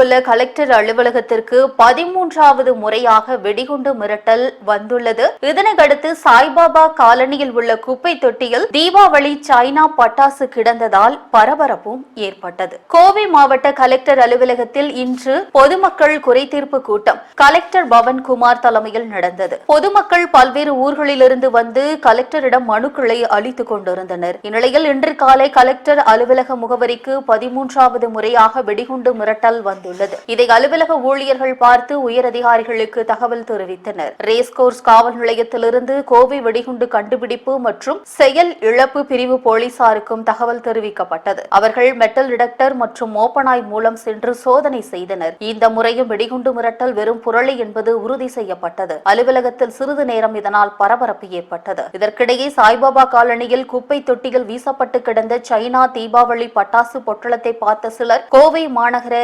உள்ள கலெக்டர் அலுவலகத்திற்கு பதிமூன்றாவது முறையாக வெடிகுண்டு மிரட்டல் வந்துள்ளது. இதனையடுத்து சாய்பாபா காலனியில் உள்ள குப்பை தொட்டியில் தீபாவளி சைனா பட்டாசு கிடந்ததால் பரபரப்பும் ஏற்பட்டது. கோவை மாவட்ட கலெக்டர் அலுவலகத்தில் இன்று பொதுமக்கள் குறைதீர்ப்பு கூட்டம் கலெக்டர் பவன் குமார் தலைமையில் நடந்தது. பொதுமக்கள் பல்வேறு ஊர்களிலிருந்து வந்து கலெக்டரிடம் மனுக்களை அளித்துக் கொண்டிருந்தனர். இந்நிலையில் இன்று காலை கலெக்டர் அலுவலக முகவரிக்கு பதிமூன்றாவது முறையாக வெடிகுண்டு மிரட்டல் வந்தது வந்துள்ளது இதை அலுவலக ஊழியர்கள் பார்த்து உயரதிகாரிகளுக்கு தகவல் தெரிவித்தனர். ரேஸ்கோர்ஸ் காவல் நிலையத்திலிருந்து கோவை வெடிகுண்டு கண்டுபிடிப்பு மற்றும் செயல் இழப்பு பிரிவு போலீசாருக்கும் தகவல் தெரிவிக்கப்பட்டது. அவர்கள் மெட்டல் டிடக்டர் மற்றும் மோப்பனாய் மூலம் சென்று சோதனை செய்தனர். இந்த முறையும் வெடிகுண்டு மிரட்டல் வெறும் புரளி என்பது உறுதி செய்யப்பட்டது. அலுவலகத்தில் சிறிது நேரம் இதனால் பரபரப்பு ஏற்பட்டது. இதற்கிடையே சாய்பாபா காலனியில் குப்பை தொட்டியில் வீசப்பட்டு கிடந்த சைனா தீபாவளி பட்டாசு பொட்டலத்தை பார்த்த சிலர் கோவை மாநகர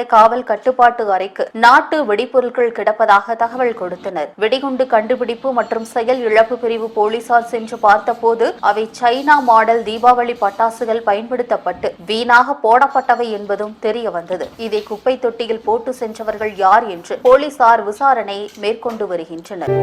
காவல் கட்டுப்பாட்டு அறைக்கு நாட்டு வெடிபொருட்கள் கிடப்பதாக தகவல் கொடுத்தனர். வெடிகுண்டு கண்டுபிடிப்பு மற்றும் செயல் இழப்பு பிரிவு போலீசார் சென்று பார்த்தபோது அவை சைனா மாடல் தீபாவளி பட்டாசுகள் பயன்படுத்தப்பட்டு வீணாக போடப்பட்டவை என்பதும் தெரிய வந்தது இதை குப்பை தொட்டியில் போட்டு சென்றவர்கள் யார் என்று போலீசார் விசாரணை மேற்கொண்டு வருகின்றனர்.